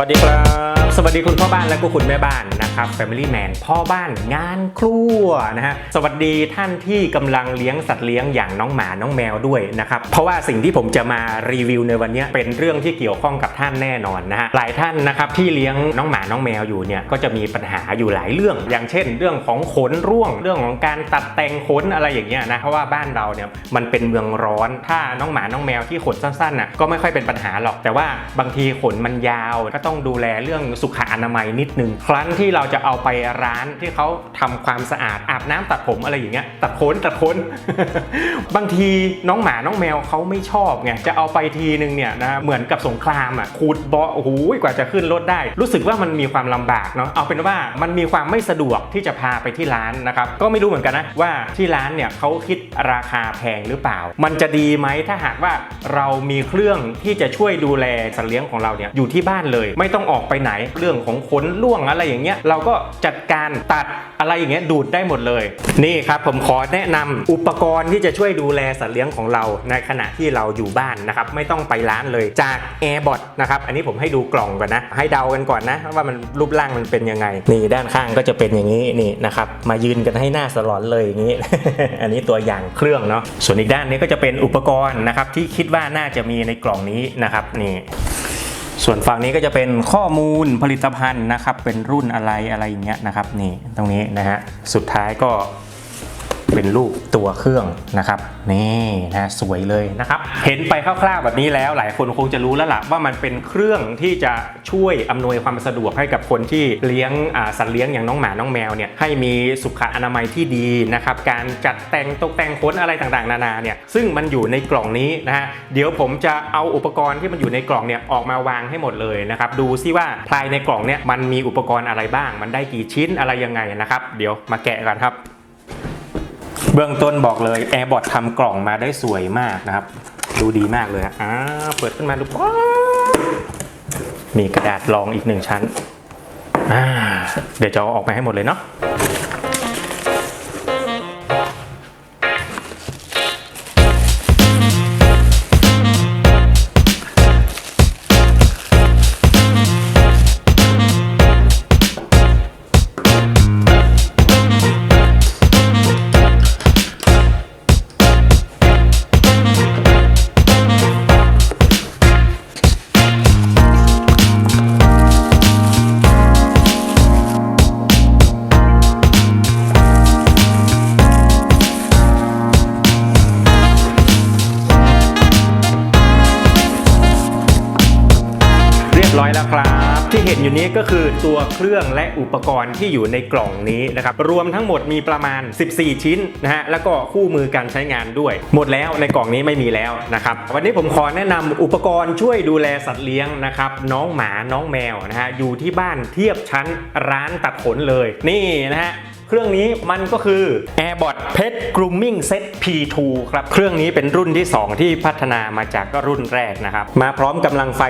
วัสดีครับส วัสดีคุณพ่อบ้านและก็คุณแม่บ้านนะครับ Family Man พ่อบ้านงานครัวนะฮะสวัสดีท่านที่กำลังเลี้ยงสัตว์เลี้ยงอย่างน้องหมาน้องแมวด้วยนะครับเพราะว่าสิ่งที่ผมจะมารีวิวในวันนี้เป็นเรื่องที่เกี่ยวข้องกับท่านแน่นอนนะฮะหลายท่านนะครับที่เลี้ยงน้องหมาน้องแมวอยู่เนี่ยก็จะมีปัญหาอยู่หลายเรื่อง อย่างเช่น เรื่องของขนร่วง เรื่องของการตัดแต่งขนอะไรอย่างเงี้ยนะเพราะว่าบ้านเราเนี่ยมันเป็นเมืองร้อน ถ้าน้องหมาน้องแมวที่ขนสั้นๆน่ะก็ไม่ค่อยเป็นปัญหาหรอกแต่ว่าบางทีขนมันยาวก็ต้องดูแลเรื่องสุขขอนามัยนิดนึงครั้นที่เราจะเอาไปร้านที่เขาทำความสะอาดอาบน้ำตัดผมอะไรอย่างเงี้ยตัดขนตัดขนบางทีน้องหมาน้องแมวเขาไม่ชอบไงจะเอาไปทีนึงเนี่ยนะเหมือนกับสงครามอะขูดเบาะโอ้โหกว่าจะขึ้นรถได้ รู้สึกว่ามันมีความลำบากเนาะเอาเป็นว่ามันมีความไม่สะดวกที่จะพาไปที่ร้านนะครับก็ไม่รู้เหมือนกันนะว่าที่ร้านเนี่ยเขาคิดราคาแพงหรือเปล่า มันจะดีไหมถ้าหากว่าเรามีเครื่องที่จะช่วยดูแลสัตว์เลี้ยงของเราเนี่ยอยู่ที่บ้านเลย ไม่ต้องออกไปไหนเรื่องของขนล่วงอะไรอย่างเงี้ยเราก็จัดการตัดอะไรอย่างเงี้ยดูดได้หมดเลย นี่ครับผมขอแนะนำอุปกรณ์ที่จะช่วยดูแลสัตว์เลี้ยงของเราในขณะที่เราอยู่บ้านนะครับไม่ต้องไปร้านเลยจาก Airbot นะครับอันนี้ผมให้ดูกล่องก่อนนะ ให้เดากันก่อนนะ ว่ามันรูปร่างมันเป็นยังไง นี่ด้านข้างก็จะเป็นอย่างนี้นี่นะครับมายืนกันให้หน้าสลอนเลยอย่างนี้ อันนี้ตัวอย่างเครื่องเนาะส่วนอีกด้านนี้ก็จะเป็นอุปกรณ์นะครับที่คิดว่าน่าจะมีในกล่องนี้นะครับนี่ ส่วนฝั่งนี้ก็จะเป็นข้อมูลผลิตภัณฑ์นะครับ เป็นรุ่นอะไรอะไรอย่างเงี้ยนะครับนี่ตรงนี้นะฮะสุดท้ายก็ เป็นรูปตัวเครื่องนะครับ นี่นะสวยเลยนะครับ เห็นไปคร่าวๆแบบนี้แล้ว หลายคนคงจะรู้แล้วล่ะว่ามันเป็นเครื่องที่จะช่วยอำนวยความสะดวกให้กับคนที่เลี้ยงสัตว์เลี้ยงอย่างน้องหมาน้องแมวเนี่ยให้มีสุขอนามัยที่ดีนะครับ การจัดแต่งตกแต่งขนอะไรต่างๆ นานาเนี่ยซึ่งมันอยู่ในกล่องนี้นะฮะเดี๋ยวผมจะเอาอุปกรณ์ที่มันอยู่ในกล่องเนี่ยออกมาวางให้หมดเลยนะครับดูซิว่าภายในกล่องเนี่ยมันมีอุปกรณ์อะไรบ้าง มันได้กี่ชิ้นอะไรยังไงนะครับ เดี๋ยวมาแกะกันครับ เบื้องต้นบอกเลย Airbot ทำกล่องมาได้สวยมากนะครับ ดูดีมากเลยอะอ่าเปิดขึ้นมาดูมีกระดาษรองอีกหนึ่งชั้นอ่าเดี๋ยวจะเอาออกมาให้หมดเลยเนาะ ร้อยแล้วครับ ที่เห็นอยู่นี้ก็คือตัวเครื่องและอุปกรณ์ที่อยู่ในกล่องนี้นะครับรวมทั้งหมดมีประมาณ 14 ชิ้นนะฮะแล้วก็คู่มือการใช้งานด้วย หมดแล้วในกล่องนี้ไม่มีแล้วนะครับวันนี้ผมขอแนะนำอุปกรณ์ช่วยดูแลสัตว์เลี้ยงนะครับน้องหมาน้องแมวนะฮะอยู่ที่บ้านเทียบชั้นร้านตัดขนเลย นี่นะฮะ เครื่องนี้มันก็คือ Airbot Pet Grooming Set P2 ครับ เครื่องนี้เป็นรุ่นที่ 2 ที่พัฒนามาจากก็รุ่นแรกนะครับ มาพร้อมกำลังไฟ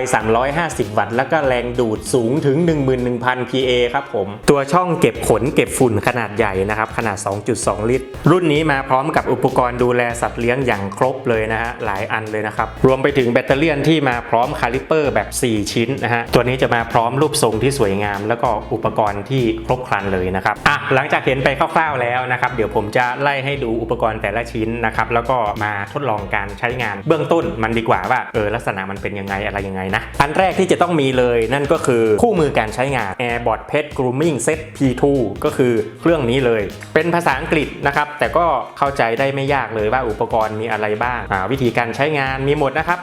350 วัตต์ แล้วก็แรงดูดสูงถึง 11,000 PA ครับผม ตัวช่องเก็บขนเก็บฝุ่นขนาดใหญ่นะครับ ขนาด 2.2 ลิตร รุ่นนี้มาพร้อมกับอุปกรณ์ดูแลสัตว์เลี้ยงอย่างครบเลยนะฮะ หลายอันเลยนะครับ รวมไปถึงแบตเตอรี่ที่มาพร้อมคาลิเปอร์แบบ 4 ชิ้นนะฮะ ตัวนี้จะมาพร้อมรูปทรงที่สวยงาม แล้วก็อุปกรณ์ที่ครบครันเลยนะครับ อะ หลังจากเห็นไปคร่าวๆแล้วนะครับ เดี๋ยวผมจะไล่ให้ดูอุปกรณ์แต่ละชิ้นนะครับ แล้วก็มาทดลองการใช้งานเบื้องต้นมันดีกว่าว่าเออลักษณะมันเป็นยังไงอะไรยังไงนะอันแรกที่จะต้องมีเลยนั่นก็คือคู่มือการใช้งาน Airbot Pet Grooming Set P2 ก็คือเครื่องนี้เลย เป็นภาษาอังกฤษนะครับ แต่ก็เข้าใจได้ไม่ยากเลยว่าอุปกรณ์มีอะไรบ้างาวิธีการใช้งานมีหมดนะครับ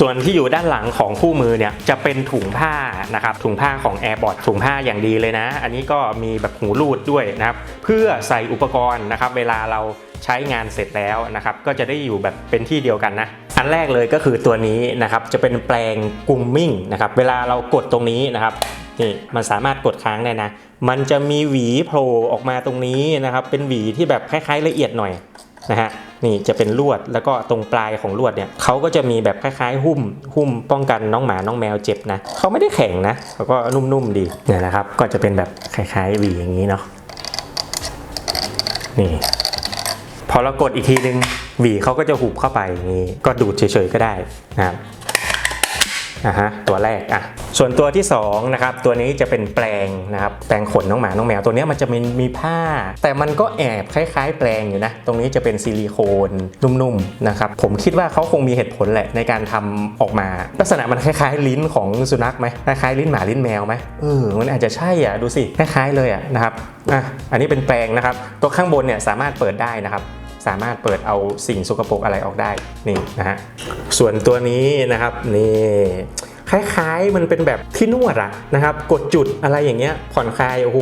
ส่วนที่อยู่ด้านหลังของคู่มือเนี่ยจะเป็นถุงผ้านะครับถุงผ้าของ Airbot ถุงผ้าอย่างดีเลยนะ อันนี้ก็มีแบบหูรูดด้วยนะครับเพื่อใส่อุปกรณ์นะครับเวลาเราใช้งานเสร็จแล้วนะครับก็จะได้อยู่แบบเป็นที่เดียวกันนะอันแรกเลยก็คือตัวนี้นะครับจะเป็นแปลงกุมมิ่งนะครับเวลาเรากดตรงนี้นะครับนี่มันสามารถกดค้างได้นะ มันจะมีหวีโผล่ออกมาตรงนี้นะครับเป็นหวีที่แบบคล้ายๆละเอียดหน่อยนะฮะนี่จะเป็นลวดแล้วก็ตรงปลายของลวดเนี่ยเขาก็จะมีแบบคล้ายๆ หุ้ม หุ้มป้องกันน้องหมาน้องแมวเจ็บนะเขาไม่ได้แข็งนะเขาก็นุ่มๆดีเนี่ยนะครับ ก็จะเป็นแบบคล้ายๆหวีอย่างนี้เนาะ นี่ พอเรากดอีกทีนึงหวีเขาก็จะหุบเข้าไปนี่ก็ดูดเฉยๆก็ได้นะครับ อะฮะตัวแรกอะส่วนตัวที่สองนะครับตัวนี้จะเป็นแปลงนะครับแปลงขนน้องหมาน้องแมวตัวนี้มันจะมีมีผ้า แต่มันก็แอบคล้าย ๆ แปลงอยู่นะตรงนี้จะเป็นซิลิโคนนุ่มๆนะครับผมคิดว่าเขาคงมีเหตุผลแหละในการทำออกมา ลักษณะมันคล้ายๆ ลิ้นของสุนัขไหมคล้ายๆลิ้นหมาลิ้นแมวไหมเออมันอาจจะใช่อะดูสิคล้ายๆเลยอะนะครับอะอันนี้เป็นแปลงนะครับ ตัวข้างบนเนี่ยสามารถเปิดได้นะครับ สามารถเปิดเอาสิ่งสกปรกอะไรออกได้นี่นะฮะส่วนตัวนี้นะครับนี่คล้ายๆมันเป็นแบบที่นวดอะนะครับ กดจุดอะไรอย่างเงี้ยผ่อนคลายโอ้โห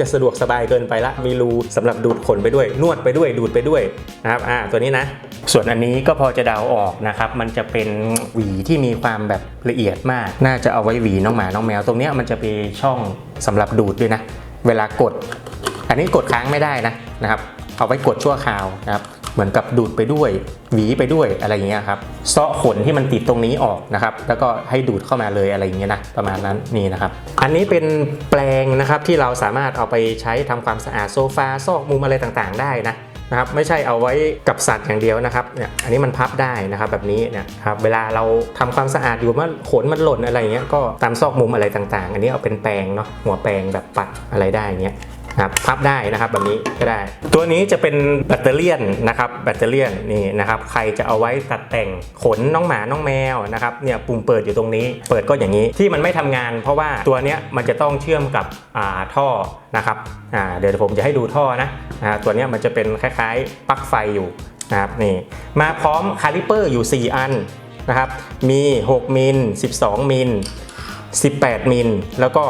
จะสะดวกสบายเกินไปละมีรูสำหรับดูดขนไปด้วย นวดไปด้วยดูดไปด้วยนะครับอ่าตัวนี้นะ ส่วนอันนี้ก็พอจะเดาออกนะครับ มันจะเป็นหวีที่มีความแบบละเอียดมาก น่าจะเอาไว้หวีน้องหมาน้องแมว ตรงเนี้ยมันจะเป็นช่องสำหรับดูดด้วยนะ เวลากด อันนี้กดค้างไม่ได้นะนะครับ เอาไว้กดชั่วคราวนะครับเหมือนกับดูดไปด้วยหวีไปด้วยอะไรอย่างเงี้ยครับเซาะขนที่มันติดตรงนี้ออกนะครับ แล้วก็ให้ดูดเข้ามาเลยอะไรอย่างเงี้ยนะประมาณนั้นนี่นะครับ อันนี้เป็นแปลงนะครับที่เราสามารถเอาไปใช้ทำความสะอาดโซฟาซอกมุมอะไรต่างๆ ได้นะนะครับไม่ใช่เอาไว้กับสัตว์อย่างเดียวนะครับเนี่ยอันนี้มันพับได้นะครับแบบนี้เนะครับเวลาเราทำความสะอาดอยู่มันขนมันหล่นอะไรอย่างเงี้ยก็ตามซอกมุมอะไรต่างๆ อันนี้เอาเป็นแปรงเนาะหัวแปรงแบบปัดอะไรได้อย่างเงี้ย นะครับพับได้นะครับแบบนี้ก็ได้ ตัวนี้จะเป็นแบตเตอรี่นนะครับแบตเตอรี่นนี่นะครับใครจะเอาไว้ตัดแต่งขนน้องหมาน้องแมวนะครับเนี่ยปุ่มเปิดอยู่ตรงนี้ เปิดก็อย่างนี้ที่มันไม่ทำงาน เพราะว่าตัวเนี้ยมันจะต้องเชื่อมกับอ่าท่อนะครับอ่าเดี๋ยวผมจะให้ดูท่อนะอ่าตัวเนี้ยมันจะเป็นคล้ายๆปลั๊กไฟอยู่นะครับนี่มาพร้อมคาลิเปอร์อยู่ 4 อันนะครับมี 6มิล12มิล18มิลแล้วก็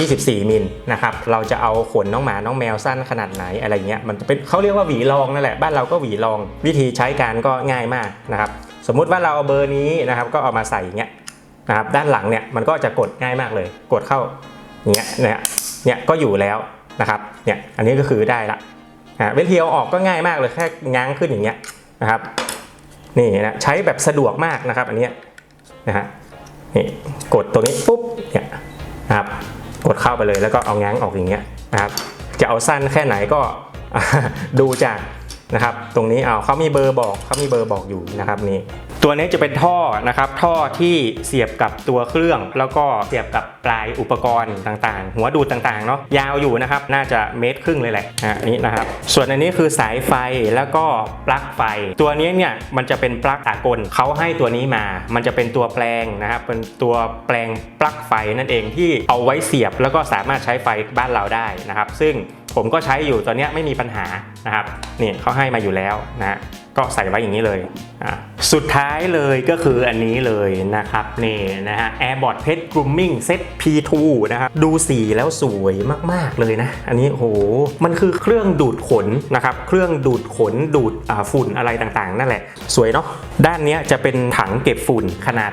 24 มิลนะครับ เราจะเอาขนน้องหมาน้องแมวสั้นขนาดไหนอะไรเงี้ย มันจะเป็นเขาเรียกว่าหวีรองนั่นแหละ บ้านเราก็หวีรอง วิธีใช้การก็ง่ายมากนะครับ สมมุติว่าเราเอาเบอร์นี้นะครับ ก็เอามาใส่เงี้ยนะครับ ด้านหลังเนี่ยมันก็จะกดง่ายมากเลย กดเข้าเงี้ยเนี่ย เนี่ยก็อยู่แล้วนะครับ เนี่ย อันนี้ก็คือได้ละอ่าวิธีเอาออกก็ง่ายมากเลย แค่ง้างขึ้นอย่างเงี้ยนะครับ นี่นะใช้แบบสะดวกมากนะครับ อันนี้นะฮะ นี่กดตรงนี้ปุ๊บ เนี่ยนะครับ ดเข้าไปเลย แล้วก็เอาง้างออกอย่างเงี้ยนะครับจะเอาสั้นแค่ไหนก็ดูจากนะครับ ตรงนี้เอาเขามีเบอร์บอกเขามีเบอร์บอกอยู่นะครับนี่ ตัวนี้จะเป็นท่อนะครับท่อที่เสียบกับตัวเครื่อง แล้วก็เสียบกับปลายอุปกรณ์ต่างๆ หัวดูดต่างๆเนาะยาวอยู่นะครับน่าจะเมตรครึ่งเลยแหละอะอันนี้นะครับส่วนอันนี้คือสายไฟแล้วก็ปลั๊กไฟ ตัวนี้เนี่ยมันจะเป็นปลั๊กตากลเขาให้ตัวนี้มา มันจะเป็นตัวแปลงนะครับเป็นตัวแปลงปลั๊กไฟนั่นเองที่เอาไว้เสียบ แล้วก็สามารถใช้ไฟบ้านเราได้นะครับ ซึ่งผมก็ใช้อยู่ตอนนี้ไม่มีปัญหานะครับนี่เขาให้มาอยู่แล้วนะก็ใส่ไว้อย่างนี้เลยอะสุดท้ายเลยก็คืออันนี้เลยนะครับนี่นะฮะ AirBot Pet Grooming Set P2 นะครับดูสีแล้วสวยมาก ๆ เลยนะ อันนี้โหมันคือเครื่องดูดขนนะครับ เครื่องดูดขนดูดฝุ่นอะไรต่างๆ นั่นแหละ สวยเนาะด้านนี้จะเป็นถังเก็บฝุ่นขนาด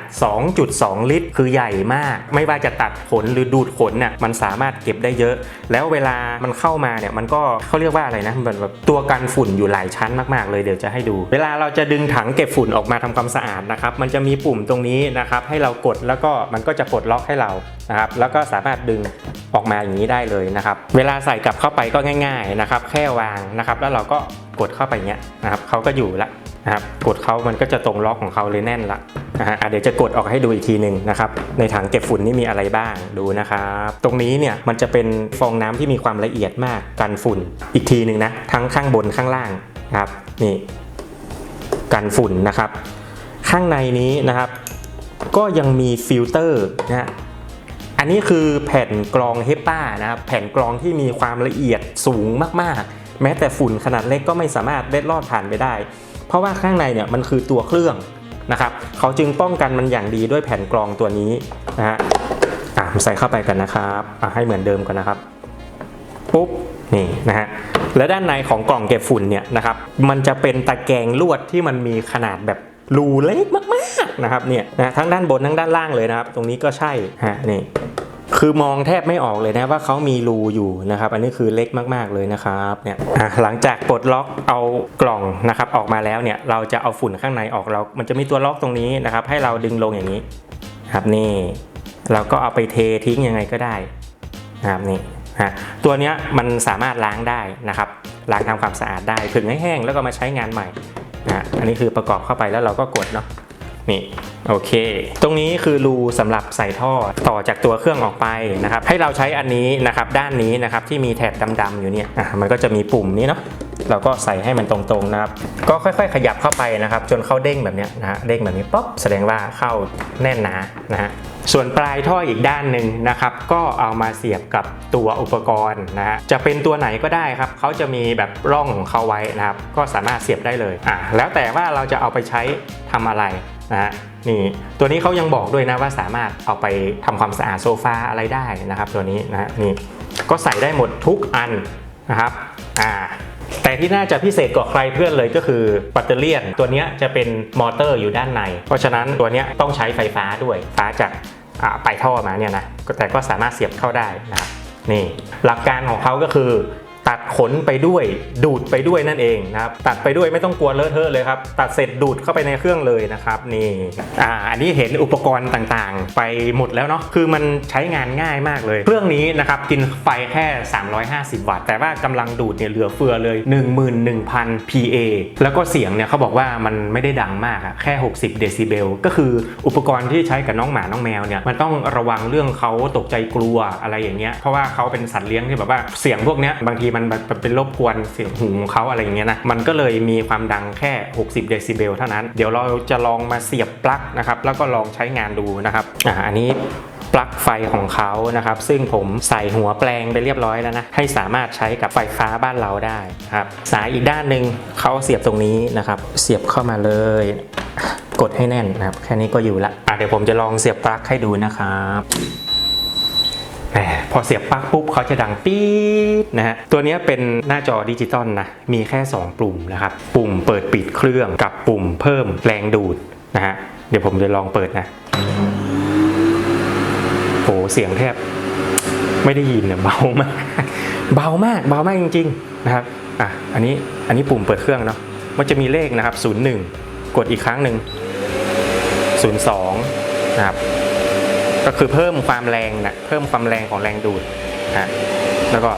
2.2 ลิตร คือใหญ่มาก ไม่ว่าจะตัดขนหรือดูดขนน่ะมันสามารถเก็บได้เยอะ แล้วเวลามันเข้ามาเนี่ยมันก็เขาเรียกว่าอะไรนะมันแบบตัวกันฝุ่นอยู่หลายชั้นมากๆเลยเดี๋ยวจะให้ดูเวลาเราจะดึงถังเก็บฝุ่นออกมาทำความสะอาดนะครับ มันจะมีปุ่มตรงนี้นะครับ ให้เรากดแล้วก็มันก็จะปลดล็อกให้เรานะครับ แล้วก็สามารถดึงออกมาอย่างนี้ได้เลยนะครับ เวลาใส่กลับเข้าไปก็ง่าย ๆนะครับ แค่วางนะครับ แล้วเราก็กดเข้าไปเงี้ยนะครับเขาก็อยู่ละนะครับ กดเขามันก็จะตรงล็อกของเขาเลยแน่นละนะฮะเดี๋ยวจะกดออกให้ดูอีกทีหนึ่งนะครับ ในถังเก็บฝุ่นนี่มีอะไรบ้างดูนะครับ ตรงนี้เนี่ยมันจะเป็นฟองน้ำที่มีความละเอียดมากกันฝุ่นอีกทีหนึ่งนะ ทั้งข้างบนข้างล่างนะครับนี่ กันฝุ่นนะครับ ข้างในนี้นะครับ ก็ยังมีฟิลเตอร์นะฮะอันนี้คือแผ่นกรองเฮปานะครับแผ่นกรองที่มีความละเอียดสูงมากๆ แม้แต่ฝุ่นขนาดเล็กก็ไม่สามารถเล็ดลอดผ่านไปได้ เพราะว่าข้างในเนี่ยมันคือตัวเครื่องนะครับเขาจึงป้องกันมันอย่างดีด้วยแผ่นกรองตัวนี้นะฮะอะใส่เข้าไปกันนะครับอะให้เหมือนเดิมกันนะครับปุ๊บนี่นะฮะ และด้านในของกล่องเก็บฝุ่นเนี่ยนะครับมันจะเป็นตะแกรงลวดที่มันมีขนาดแบบรูเล็กมากๆนะครับเนี่ยนะทั้งด้านบนทั้งด้านล่างเลยนะครับ ตรงนี้ก็ใช่ฮะนี่คือมองแทบไม่ออกเลยนะว่าเขามีรูอยู่นะครับ อันนี้คือเล็กมากๆเลยนะครับเนี่ยอะหลังจากปลดล็อกเอากล่องนะครับออกมาแล้วเนี่ยเราจะเอาฝุ่นข้างในออกเรา มันจะมีตัวล็อกตรงนี้นะครับ ให้เราดึงลงอย่างนี้ครับนี่ เราก็เอาไปเททิ้งยังไงก็ได้นะครับนี่ ฮะตัวนี้มันสามารถล้างได้นะครับล้างทำความสะอาดได้ผึ่งให้แห้งแล้วก็มาใช้งานใหม่นะฮะอันนี้คือประกอบเข้าไปแล้วเราก็กดเนาะนี่โอเค ตรงนี้คือรูสำหรับใส่ท่อต่อจากตัวเครื่องออกไปนะครับ ให้เราใช้อันนี้นะครับด้านนี้นะครับที่มีแถบดำๆอยู่เนี่ยอะมันก็จะมีปุ่มนี้เนาะ เราก็ใส่ให้มันตรงๆนะครับ ก็ค่อยๆ ขยับเข้าไปนะครับ จนเข้าเด้งแบบนี้นะฮะเด้งแบบนี้ป๊อปแสดงว่าเข้าแน่นหนานะฮะส่วนปลายท่ออีกด้านหนึ่งนะครับ ก็เอามาเสียบกับตัวอุปกรณ์นะฮะจะเป็นตัวไหนก็ได้ครับเขาจะมีแบบร่องของเขาไว้นะครับ ก็สามารถเสียบได้เลยอะแล้วแต่ว่าเราจะเอาไปใช้ทำอะไรนะฮะนี่ตัวนี้เขายังบอกด้วยนะว่าสามารถเอาไปทำความสะอาดโซฟาอะไรได้นะครับ ตัวนี้นะฮะนี่ก็ใส่ได้หมดทุกอันนะครับอ่า แต่ที่น่าจะพิเศษกว่าใครเพื่อนเลยก็คือแบตเตอรี่ตัวนี้จะเป็นมอเตอร์อยู่ด้านใน เพราะฉะนั้นตัวนี้ต้องใช้ไฟฟ้าด้วยฟ้าจากปลายท่อมาเนี่ยนะแต่ก็สามารถเสียบเข้าได้นะครับนี่หลักการของเขาก็คือ ตัดขนไปด้วย ดูดไปด้วยนั่นเองนะครับตัดไปด้วยไม่ต้องกลัวเลอะเทอะเลยครับตัดเสร็จดูดเข้าไปในเครื่องเลยนะครับนี่อ่าอันนี้เห็นอุปกรณ์ต่างๆ ไปหมดแล้วเนาะคือมันใช้งานง่ายมากเลย เครื่องนี้นะครับกินไฟแค่ 350 วัตต์แต่ว่ากำลังดูดเนี่ยเหลือเฟือเลย 11,000 PA แล้วก็เสียงเนี่ยเขาบอกว่ามันไม่ได้ดังมากอะแค่ 60 เดซิเบลก็คืออุปกรณ์ที่ใช้กับน้องหมาน้องแมวเนี่ยมันต้องระวังเรื่องเขาตกใจกลัวอะไรอย่างเงี้ยเพราะว่าเขาเป็นสัตว์เลี้ยงที่แบบว่าเสียงพวกเนี้ยบางทีมันแบบเป็นรบกวนเสียงหูของเขาอะไรอย่างเงี้ยนะมันก็เลยมีความดังแค่ 60 เดซิเบลเท่านั้น เดี๋ยวเราจะลองมาเสียบปลั๊กนะครับ แล้วก็ลองใช้งานดูนะครับอ่าอันนี้ปลั๊กไฟของเขานะครับ ซึ่งผมใส่หัวแปลงไปเรียบร้อยแล้วนะ ให้สามารถใช้กับไฟฟ้าบ้านเราได้ครับ สายอีกด้านหนึ่งเขาเสียบตรงนี้นะครับ เสียบเข้ามาเลย กดให้แน่นนะครับ แค่นี้ก็อยู่ละอะเดี๋ยวผมจะลองเสียบปลั๊กให้ดูนะครับ พอเสียบปลั๊กปุ๊บเขาจะดังปี๊ดนะฮะ ตัวนี้เป็นหน้าจอดิจิตอลนะ มีแค่ 2 ปุ่มนะครับ ปุ่มเปิดปิดเครื่องกับปุ่มเพิ่มแรงดูดนะฮะ เดี๋ยวผมจะลองเปิดนะ โห เสียงแทบ ไม่ได้ยินเนี่ยเบามาก เบามาก เบามากจริงๆนะครับ อะ อันนี้ อันนี้ปุ่มเปิดเครื่องเนาะ มันจะมีเลขนะครับ 01 กดอีกครั้งหนึ่ง02 นะครับ ก็คือเพิ่มความแรงนะเพิ่มความแรงของแรงดูดนะแล้วก็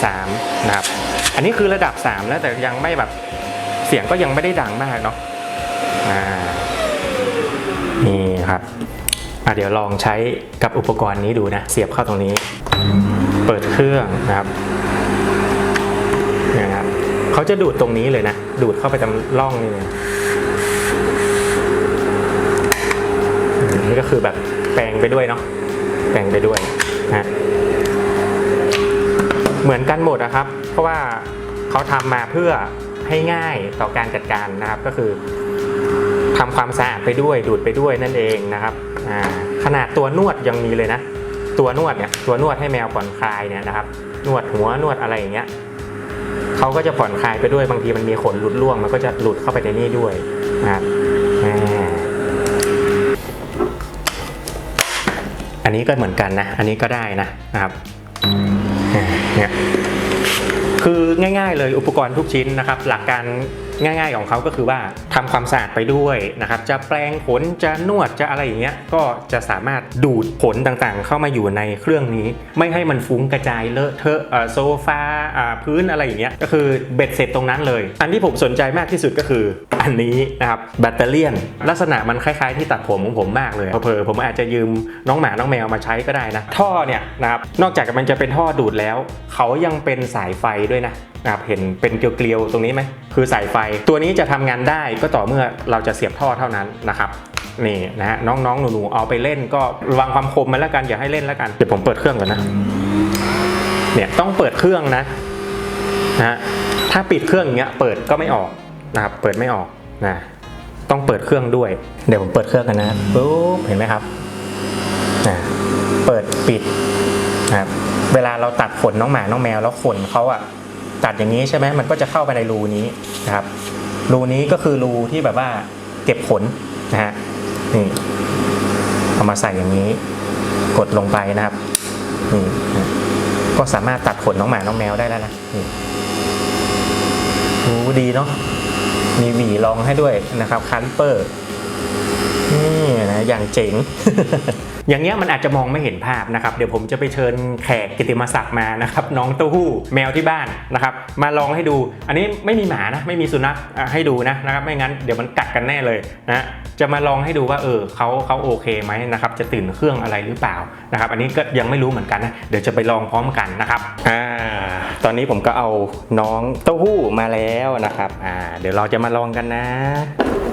03นะครับ อันนี้คือระดับ 3 แล้วแต่ยังไม่แบบเสียงก็ยังไม่ได้ดังมากเนาะอ่านี่ครับเดี๋ยวลองใช้กับอุปกรณ์นี้ดูนะ เสียบเข้าตรงนี้ เปิดเครื่องนะครับเนี่ยนะครับเขาจะดูดตรงนี้เลยนะ ดูดเข้าไปตามร่องนี่เลยอืมนี่ ก็คือแบบแปลงไปด้วยเนาะแปลงไปด้วยนะเหมือนกันหมดนะครับ เพราะว่าเขาทำมาเพื่อให้ง่ายต่อการจัดการนะครับก็คือทำความสะอาดไปด้วยดูดไปด้วยนั่นเองนะครับขนาดตัวนวดยังมีเลยนะ ตัวนวดเนี่ยตัวนวดให้แมวผ่อนคลายเนี่ยนะครับ นวดหัวนวดอะไรอย่างเงี้ยเขาก็จะผ่อนคลายไปด้วยบางทีมันมีขนหลุดร่วง มันก็จะหลุดเข้าไปในนี่ด้วยนะครับ อันนี้ก็เหมือนกันนะ อันนี้ก็ได้นะนะครับเนี่ยคือง่ายๆเลยอุปกรณ์ทุกชิ้นนะครับ หลักการง่ายๆของเขาก็คือว่าทำความสะอาดไปด้วยนะครับ จะแปลงขนจะนวดจะอะไรอย่างเงี้ยก็จะสามารถดูดขนต่างๆ เข้ามาอยู่ในเครื่องนี้ ไม่ให้มันฟุ้งกระจายเลอะเทอะโซฟาอ่าพื้นอะไรอย่างเงี้ยก็คือเบ็ดเสร็จตรงนั้นเลย อันที่ผมสนใจมากที่สุดก็คือ อันนี้นะครับแบตเตอรี่ลักษณะมันคล้ายๆ ที่ตัดผมของผมมากเลยเผลอผมอาจจะยืมน้องหมาน้องแมวมาใช้ก็ได้นะ ท่อเนี่ยนะครับนอกจากมันจะเป็นท่อดูดแล้ว เขายังเป็นสายไฟด้วยนะนะครับเห็นเป็นเกลียวๆตรงนี้ไหมคือสายไฟ ตัวนี้จะทำงานได้ก็ต่อเมื่อเราจะเสียบท่อเท่านั้นนะครับนี่นะฮะน้องๆหนูๆเอาไปเล่นก็ระวังความคมมันแล้วกันอย่าให้เล่นแล้วกันเดี๋ยวผมเปิดเครื่องก่อนนะเนี่ยต้องเปิดเครื่องนะนะฮะถ้าปิดเครื่องอย่างเงี้ยเปิดก็ไม่ออก นะครับเปิดไม่ออกนะต้องเปิดเครื่องด้วย เดี๋ยวผมเปิดเครื่องกันนะปุ๊บเห็นไหมครับนะเปิดปิดนะครับเวลาเราตัดขนน้องหมาน้องแมวแล้วขนเขาอะตัดอย่างนี้ใช่ไหมมันก็จะเข้าไปในรูนี้นะครับรูนี้ก็คือรูที่แบบว่าเก็บขนนะฮะนี่เอามาใส่อย่างนี้ กดลงไปนะครับนี่ก็สามารถตัดขนน้องหมาน้องแมวได้แล้วนะนี่โอ้ดีเนาะ มีหวีรองให้ด้วยนะครับคันเปอร์นี่นะอย่างเจ๋ง อย่างเงี้ยมันอาจจะมองไม่เห็นภาพนะครับ เดี๋ยวผมจะไปเชิญแขกกิติมศักดิ์มานะครับน้องเต้าหู้แมวที่บ้านนะครับมาลองให้ดู อันนี้ไม่มีหมานะไม่มีสุนัขให้ดูนะนะครับไม่งั้นเดี๋ยวมันกัดกันแน่เลยนะจะมาลองให้ดูว่าเออเขาเขาโอเคไหมนะครับจะตื่นเครื่องอะไรหรือเปล่านะครับ อันนี้ก็ยังไม่รู้เหมือนกันนะเดี๋ยวจะไปลองพร้อมกันนะครับอ่าตอนนี้ผมก็เอาน้องเต้าหู้มาแล้วนะครับอ่าเดี๋ยวเราจะมาลองกันนะ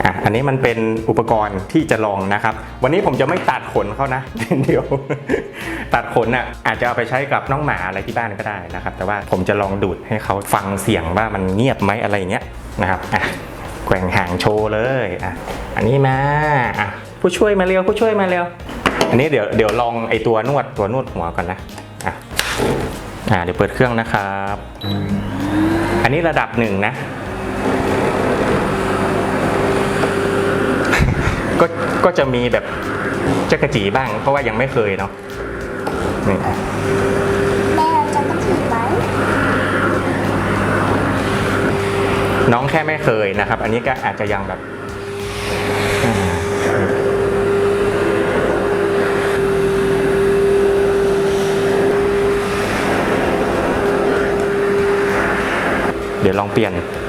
อะอันนี้มันเป็นอุปกรณ์ที่จะลองนะครับ วันนี้ผมจะไม่ตัดขนเขานะเดี๋ยว ตัดขนอะอาจจะเอาไปใช้กับน้องหมาอะไรที่บ้านก็ได้นะครับ แต่ว่าผมจะลองดูดให้เขาฟังเสียงว่ามันเงียบไหมอะไรอย่างเงี้ยนะครับอะแกว่งหางโชว์เลยอะอันนี้มาอะผู้ช่วยมาเร็วผู้ช่วยมาเร็ว อันนี้เดี๋ยวเดี๋ยวลองไอตัวนวดตัวนวดหัวก่อนนะอะอะเดี๋ยวเปิดเครื่องนะครับ อันนี้ระดับหนึ่งนะ ก็ก็จะมีแบบ จักระจีบ้าง เพราะว่ายังไม่เคยเนาะนี่แม่จะกระถิ่นไหมน้องแค่ไม่เคยนะครับ อันนี้ก็อาจจะยังแบบอ่าเดี๋ยวลองเปลี่ยนอืม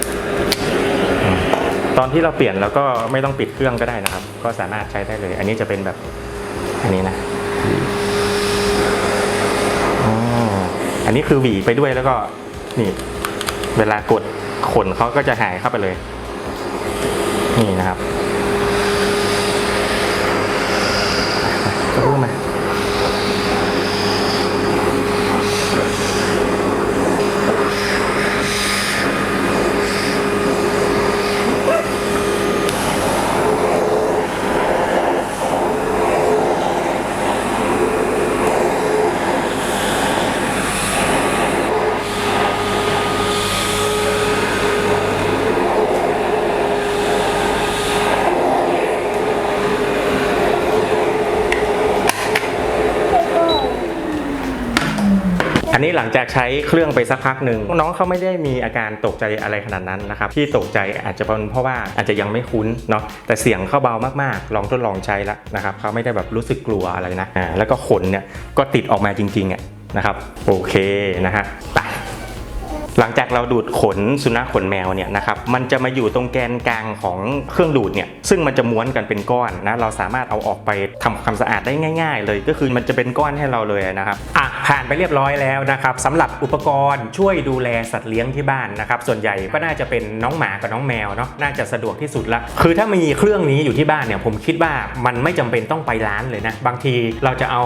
ตอนที่เราเปลี่ยนแล้วก็ไม่ต้องปิดเครื่องก็ได้นะครับ ก็สามารถใช้ได้เลย อันนี้จะเป็นแบบอันนี้นะอันนี้คือหวีไปด้วยแล้วก็นี่ เวลากดขนเขาก็จะหายเข้าไปเลย นี่นะครับ นี้หลังจากใช้เครื่องไปสักพักหนึ่งน้องเขาไม่ได้มีอาการตกใจอะไรขนาดนั้นนะครับที่ตกใจอาจจะเป็นเพราะว่าอาจจะยังไม่คุ้นเนาะแต่เสียงเขาเบามากๆ ลองทดลองใช้แล้วนะครับเขาไม่ได้แบบรู้สึกกลัวอะไรนะอ่าแล้วก็ขนเนี่ยก็ติดออกมาจริงๆอะนะครับโอเคนะฮะไป หลังจากเราดูดขนสุนัขขนแมวเนี่ยนะครับมันจะมาอยู่ตรงแกนกลางของเครื่องดูดเนี่ยซึ่งมันจะม้วนกันเป็นก้อนนะเราสามารถเอาออกไปทำความสะอาดได้ง่าย ๆ เลยก็คือมันจะเป็นก้อนให้เราเลยนะครับอะผ่านไปเรียบร้อยแล้วนะครับสำหรับอุปกรณ์ช่วยดูแลสัตว์เลี้ยงที่บ้านนะครับส่วนใหญ่ก็น่าจะเป็นน้องหมากับน้องแมวเนาะน่าจะสะดวกที่สุดละคือถ้ามีเครื่องนี้อยู่ที่บ้านเนี่ยผมคิดว่ามันไม่จำเป็นต้องไปร้านเลยนะบางทีเราจะเอา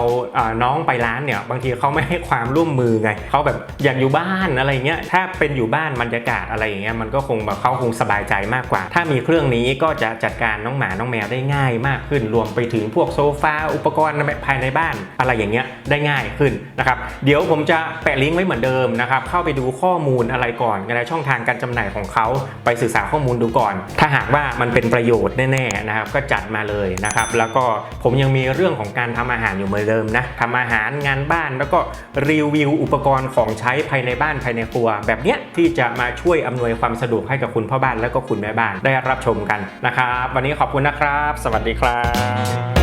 น้องไปร้านเนี่ยบางทีเขาไม่ให้ความร่วมมือไงเขาแบบอยากอยู่บ้านอะไรเงี้ยถ้าาเป็นอยู่บ้านบรรยากาศอะไรอย่างเงี้ยมันก็คงแบบเขาคงสบายใจมากกว่า ถ้ามีเครื่องนี้ก็จะจัดการน้องหมาน้องแมวได้ง่ายมากขึ้น รวมไปถึงพวกโซฟาอุปกรณ์ภายในบ้านอะไรอย่างเงี้ยได้ง่ายขึ้นนะครับเดี๋ยวผมจะแปะลิงก์ไว้เหมือนเดิมนะครับเข้าไปดูข้อมูลอะไรก่อนในช่องทางการจำหน่ายของเขาไปศึกษาข้อมูลดูก่อน ถ้าหากว่ามันเป็นประโยชน์แน่ๆนะครับก็จัดมาเลยนะครับแล้วก็ผมยังมีเรื่องของการทำอาหารอยู่เหมือนเดิมนะทำอาหารงานบ้านแล้วก็รีวิวอุปกรณ์ของใช้ภายในบ้านภายในครัวแบบเนี้ยที่จะมาช่วยอำนวยความสะดวกให้กับคุณพ่อบ้านและก็คุณแม่บ้านได้รับชมกันนะครับ วันนี้ขอบคุณนะครับ สวัสดีครับ